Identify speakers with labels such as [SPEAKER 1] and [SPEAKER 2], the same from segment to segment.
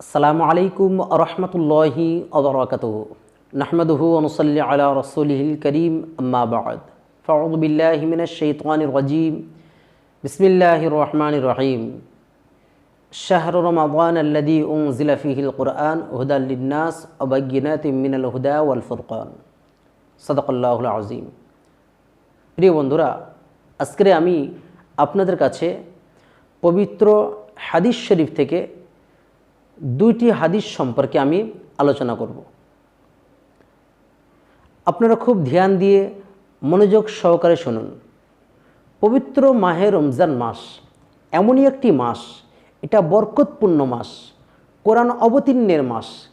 [SPEAKER 1] আসসালামু আলাইকুম রহমতুল্লাহি আবরাকাত নাহমদহু অনুসল্লি আলা রসুলহিল করিম আম্মা বাদ ফাউদ বিল্লাহি মিনাশ শাইতানির রাজিম বিসমিল্লাহির রহমানির রহিম শাহর রমাদান আল্লাদি উনজিলা ফিহিল কুরআন হুদাল লিন্নাস অবাগ্যিনাত মিনাল হুদা ওয়াল ফুরকান সদকাল্লাহুল আজিম প্রিয় বন্ধুরা আজকে আমি আপনাদের কাছে পবিত্র হাদিস শরীফ থেকে দুইটি হাদিস সম্পর্কে আমি আলোচনা করব। আপনারা খুব ধ্যান দিয়ে মনোযোগ সহকারে শুনুন। পবিত্র মাহে রমজান মাস এমনই একটি মাস, এটা বরকতপূর্ণ মাস, কোরআন অবতীর্ণের মাস।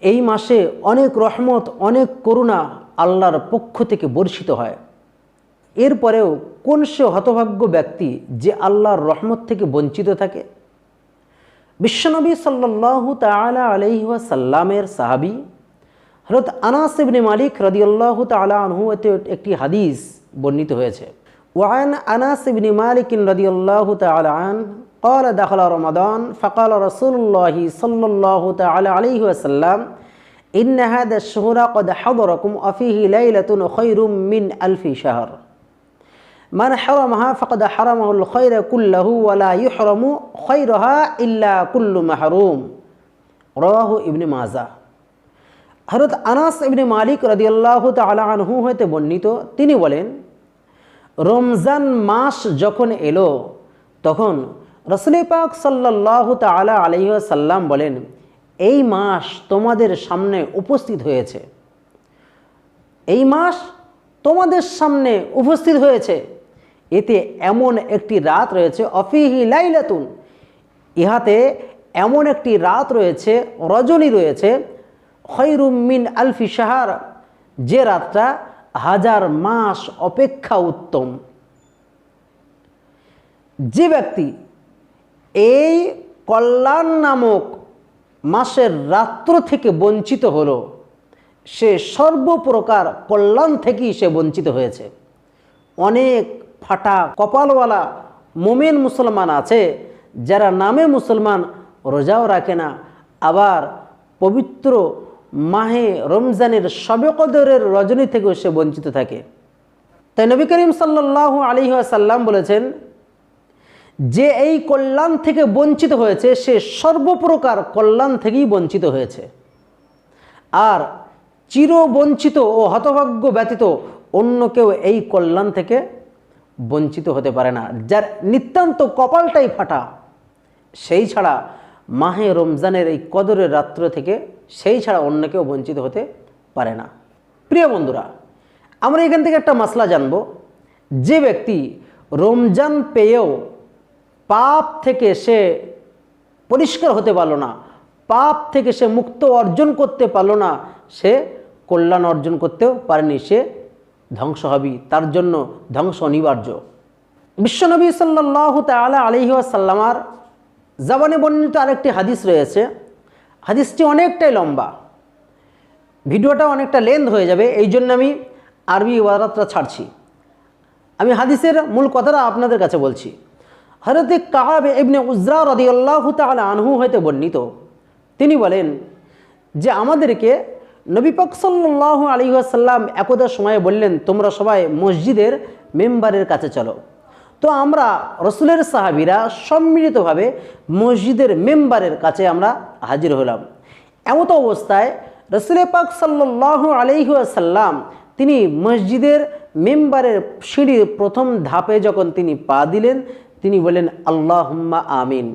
[SPEAKER 1] এই মাসে অনেক রহমত, অনেক করুণা আল্লাহর পক্ষ থেকে বর্ষিত হয়। এরপরেও কোন সে হতভাগ্য ব্যক্তি যে আল্লাহর রহমত থেকে বঞ্চিত থাকে? বিশ্বনবী সাল্লাল্লাহু তাআলা আলাইহি ওয়াসাল্লামের সাহাবী হযরত আনাস ইবনে মালিক রাদিয়াল্লাহু তাআলা আনহু এতে একটি হাদিস বর্ণিত হয়েছে ওয়ান আনাস ইবনে মালিক রাদিয়াল্লাহু তাআলা আন قال دخل رمضان فقال رسول الله صلى الله تعالى عليه وسلم إن هذا الشهر قد حضركم وفيه ليلة خير من ألف شهر মান হারামাহা ফকদ হারামাহুল খৈর কুল্লাহু ওয়ালা ইহরমু খৈরহা ইল্লা কুল্লু মাহরুম। রাহু ইবনে মাজা। হরত আনাস ইবনে মালিক রদিয়াল্লাহ তালা আনহু হইতে বর্ণিত, তিনি বলেন, রমজান মাস যখন এলো, তখন রসুলি পাক সাল্লাহ তালা আলহ্লাম বলেন, এই মাস তোমাদের সামনে উপস্থিত হয়েছে। এই মাস তোমাদের সামনে উপস্থিত হয়েছে। এতে এমন একটি রাত রয়েছে, অফিহি লাইলাতুন, ইহাতে এমন একটি রাত রয়েছে, রজনী রয়েছে খৈরুমিন আলফি সাহার যে রাতটা হাজার মাস অপেক্ষা উত্তম। যে ব্যক্তি এই কল্যাণ নামক মাসের রাত্র থেকে বঞ্চিত হলো, সে সর্বপ্রকার কল্যাণ থেকেই সে বঞ্চিত হয়েছে। অনেক ফাটা কপালওয়ালা মোমেন মুসলমান আছে, যারা নামে মুসলমান রোজাও রাখে না। আবার পবিত্র মাহে রমজানের সবে কদরের রজনী থেকেও সে বঞ্চিত থাকে। তাই নবী করিম সাল্লাহ আলী সাল্লাম বলেছেন, যে এই কল্যাণ থেকে বঞ্চিত হয়েছে, সে সর্বপ্রকার কল্যাণ থেকেই বঞ্চিত হয়েছে। আর চিরবঞ্চিত ও হতভাগ্য ব্যতীত অন্য কেউ এই কল্যাণ থেকে বঞ্চিত হতে পারে না। যার নিতান্ত কপালটাই ফাটা, সেই ছাড়া মাহে রমজানের এই কদরের রাত্র থেকে সেই ছাড়া অন্য কেউ বঞ্চিত হতে পারে না। প্রিয় বন্ধুরা, আমরা এখান থেকে একটা মশলা জানব। যে ব্যক্তি রমজান পেয়েও পাপ থেকে সে পরিষ্কার হতে পারল না, পাপ থেকে সে মুক্ত অর্জন করতে পারল না, সে কল্যাণ অর্জন করতেও পারেনি। সে ধ্বংস হবি, তার জন্য ধ্বংস অনিবার্য। বিশ্বনবী সাল্লাহ তালা আলহি আসাল্লামার জাবানে বর্ণিত আরেকটি হাদিস রয়েছে। হাদিসটি অনেকটাই লম্বা। ভিডিওটা অনেকটা লেন্থ হয়ে যাবে এই জন্য আমি আরবি ওয়ারাতটা ছাড়ছি। আমি হাদিসের মূল কথাটা আপনাদের কাছে বলছি। হরতে কাহাব ইবনে উজরা রদি আল্লাহ তালা আনহু হইতে বর্ণিত। তিনি বলেন যে, আমাদেরকে নবী পাক সাল্লাহ আলী আসাল্লাম একদা সময়ে বললেন, তোমরা সবাই মসজিদের মেম্বারের কাছে চলো। তো আমরা রসুলের সাহাবিরা সম্মিলিতভাবে মসজিদের মেম্বারের কাছে আমরা হাজির হলাম। এমতো অবস্থায় রসুল পাক সাল্লাহ আলহি আসাল্লাম তিনি মসজিদের মেম্বারের সিঁড়ির প্রথম ধাপে যখন তিনি পা দিলেন, তিনি বলেন আল্লাহম্মা আমিন।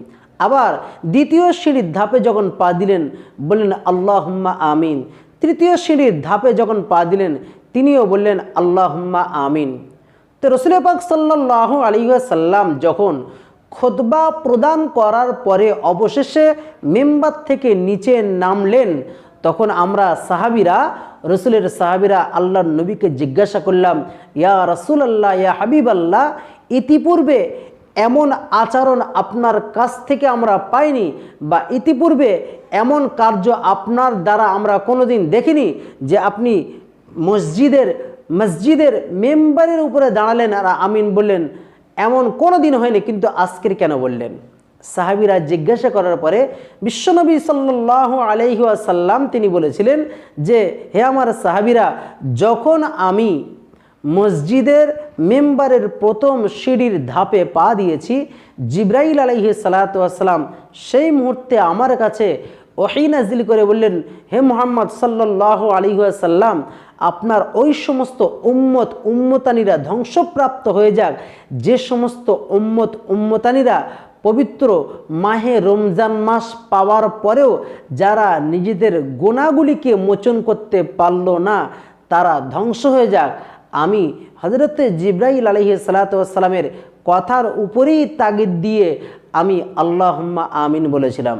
[SPEAKER 1] আবার দ্বিতীয় সিঁড়ির ধাপে যখন পা দিলেন, বললেন, আল্লাহম্মা আমিন। তৃতীয় সিঁড়ির ধাপে যখন পা দিলেন, তিনিও বললেন, আল্লাহম্মা আমিন। তো রসুল পাক সাল্লাহ আলিহাসাল্লাম যখন খোদবা প্রদান করার পরে অবশেষে মেম্বার থেকে নিচে নামলেন, তখন আমরা সাহাবিরা, রসুলের সাহাবিরা আল্লাহর নবীকে জিজ্ঞাসা করলাম, ইয়া রসুল আল্লাহ ইয়া হাবিব আল্লাহ ইতিপূর্বে এমন আচরণ আপনার কাছ থেকে আমরা পাইনি বা ইতিপূর্বে এমন কার্য আপনার দ্বারা আমরা কোনোদিন দেখিনি যে আপনি মসজিদের মসজিদের মেম্বারের উপরে দাঁড়ালেন আর আমিন বললেন, এমন কোনো দিন হয়নি কিন্তু আজকের কেন বললেন? সাহাবিরা জিজ্ঞাসা করার পরে বিশ্বনবী সাল্লাহ আলহি আসাল্লাম তিনি বলেছিলেন যে, হে আমার সাহাবিরা, যখন আমি মসজিদের মেম্বারের প্রথম সিঁড়ির ধাপে পা দিয়েছি। জিব্রাইল আলাইহি সালাতাম সেই মুহূর্তে আমার কাছে ওহি নাজিল করে বললেন, হে মোহাম্মদ সাল্লাহ আলিহাসাল্লাম আপনার ওই সমস্ত উম্মত উম্মতানিরা ধ্বংসপ্রাপ্ত হয়ে যাক। যে সমস্ত উম্মত উম্মতানিরা পবিত্র মাহে রমজান মাস পাওয়ার পরেও যারা নিজেদের গোনাগুলিকে মোচন করতে পারল না, তারা ধ্বংস হয়ে যাক। আমি হজরত জিব্রাইল আলহি সালাতামের কথার উপরেই তাগিদ দিয়ে আমি আল্লাহম্মা আমিন বলেছিলাম।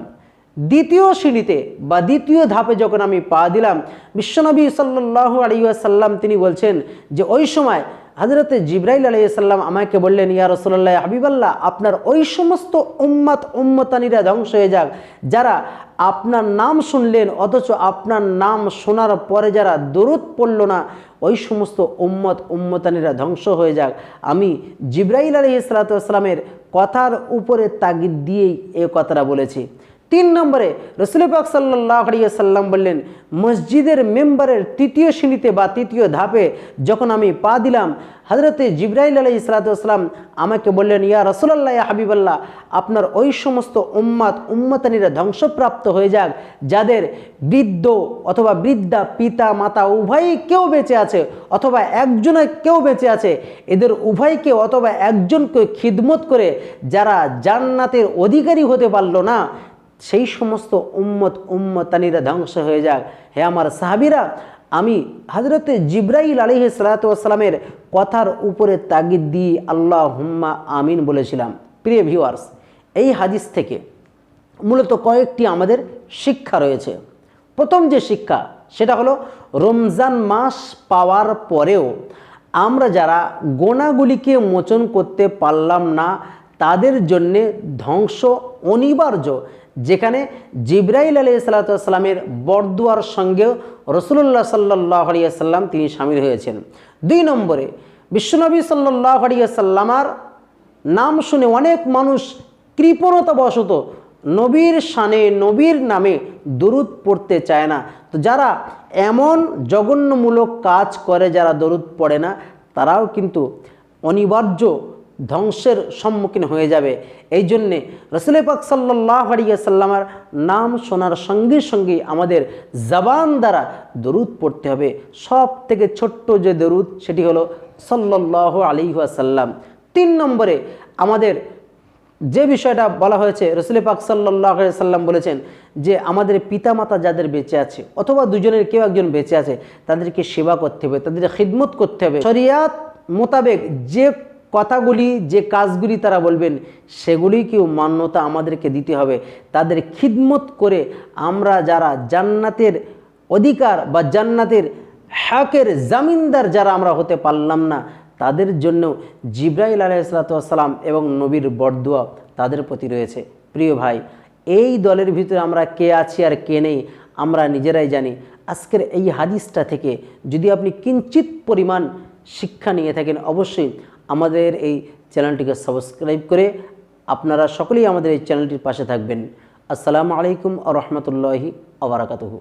[SPEAKER 1] দ্বিতীয় সিঁড়িতে বা দ্বিতীয় ধাপে যখন আমি পা দিলাম, বিশ্বনবী সাল্লাহ আলিয়াসাল্লাম তিনি বলছেন যে ওই সময় হজরতে জিব্রাইল আলাইসাল্লাম আমাকে বললেন, ইয়া রসল্লাহ হাবিবাল্লাহ, আপনার ওই সমস্ত উম্মাত, উম্মতানিরা ধ্বংস হয়ে যাক। যারা আপনার নাম শুনলেন, অথচ আপনার নাম শোনার পরে যারা দরুদ পড়ল না, ওই সমস্ত উম্মত, উম্মতানিরা ধ্বংস হয়ে যাক। আমি জিব্রাইল আলহি সালাতামের কথার উপরে তাগিদ দিয়েই এ কথাটা বলেছি। তিন নম্বরে রসুল পাক সাল্লাহ সাল্লাম বললেন, মসজিদের মেম্বারের তৃতীয় শ্রেণীতে বা তৃতীয় ধাপে যখন আমি পা দিলাম হজরতে জিব্রাইল আলাই ইসলাতাম আমাকে বললেন, ইয়া রসুল্লাহ হাবিবাল্লাহ, আপনার ওই সমস্ত উম্মাত, উম্মাতানিরা ধ্বংসপ্রাপ্ত হয়ে যাক, যাদের বৃদ্ধ অথবা বৃদ্ধা পিতা, মাতা, উভয়ই কেউ বেঁচে আছে অথবা একজনে কেউ বেঁচে আছে, এদের উভয়কে অথবা একজনকে খিদমত করে যারা জান্নাতের অধিকারী হতে পারল না সেই সমস্ত উম্মত উম্মতানিরা ধ্বংস হয়ে যাক। হে আমার সাহাবিরা, আমি হজরতে জিব্রাইল আলিহ সালাতামের কথার উপরে তাগিদ দিয়ে আল্লাহ হুম্মা আমিন বলেছিলাম। প্রিয় ভিউয়ার্স, এই হাদিস থেকে মূলত কয়েকটি আমাদের শিক্ষা রয়েছে। প্রথম যে শিক্ষা, সেটা হলো রমজান মাস পাওয়ার পরেও আমরা যারা গোনাগুলিকে মোচন করতে পারলাম না তাদের জন্যে ধ্বংস অনিবার্য। যেখানে জিব্রাইল আলি সাল্লাতামের বরদুয়ার সঙ্গেও রসুল্লাহ সাল্লাহ আলিয়াল্লাম তিনি সামিল হয়েছেন। দুই নম্বরে, বিশ্বনবী সাল্লাহ আলিয়াল্লামার নাম শুনে অনেক মানুষ কৃপণতাবশত নবীর শানে, নবীর নামে দরুদ পড়তে চায় না। তো যারা এমন জঘন্যমূলক কাজ করে যারা দরুদ পড়ে না, তারাও কিন্তু অনিবার্য ধ্বংসের সম্মুখীন হয়ে যাবে। এই জন্যে রসুল পাক সাল্লাহ আলিয়াসাল্লামার নাম শোনার সঙ্গে সঙ্গে আমাদের জবান দ্বারা দরুদ পড়তে হবে। সব থেকে ছোট্ট যে দরুদ, সেটি হলো সাল্লাহ আলিহাসাল্লাম তিন নম্বরে আমাদের যে বিষয়টা বলা হয়েছে, রসুল পাক সাল্লাহ সাল্লাম বলেছেন যে আমাদের পিতামাতা যাদের বেঁচে আছে, অথবা দুজনের কেউ একজন বেঁচে আছে, তাদেরকে সেবা করতে হবে, তাদের খিদমত করতে হবে। শরিয়াত মোতাবেক যে কথাগুলি, যে কাজগুলি তারা বলবেন সেগুলিকেও মান্যতা আমাদেরকে দিতে হবে। তাদের খিদমত করে আমরা যারা জান্নাতের অধিকার বা জান্নাতের হ্যাকের জামিনদার যারা আমরা হতে পারলাম না, তাদের জন্য জিব্রাইল আলাইসালাতাম এবং নবীর বরদুয়া তাদের প্রতি রয়েছে। প্রিয় ভাই, এই দলের ভিতরে আমরা কে আছি আর কে নেই, আমরা নিজেরাই জানি। আজকের এই হাদিসটা থেকে যদি আপনি কিঞ্চিত পরিমাণ শিক্ষা নিয়ে থাকেন, অবশ্যই আমাদের এই চ্যানেলটিকে সাবস্ক্রাইব করে আপনারা সকলেই আমাদের এই চ্যানেলটির পাশে থাকবেন। আসসালামু আলাইকুম আ রহমতুল্লাহি আবরাকাতহু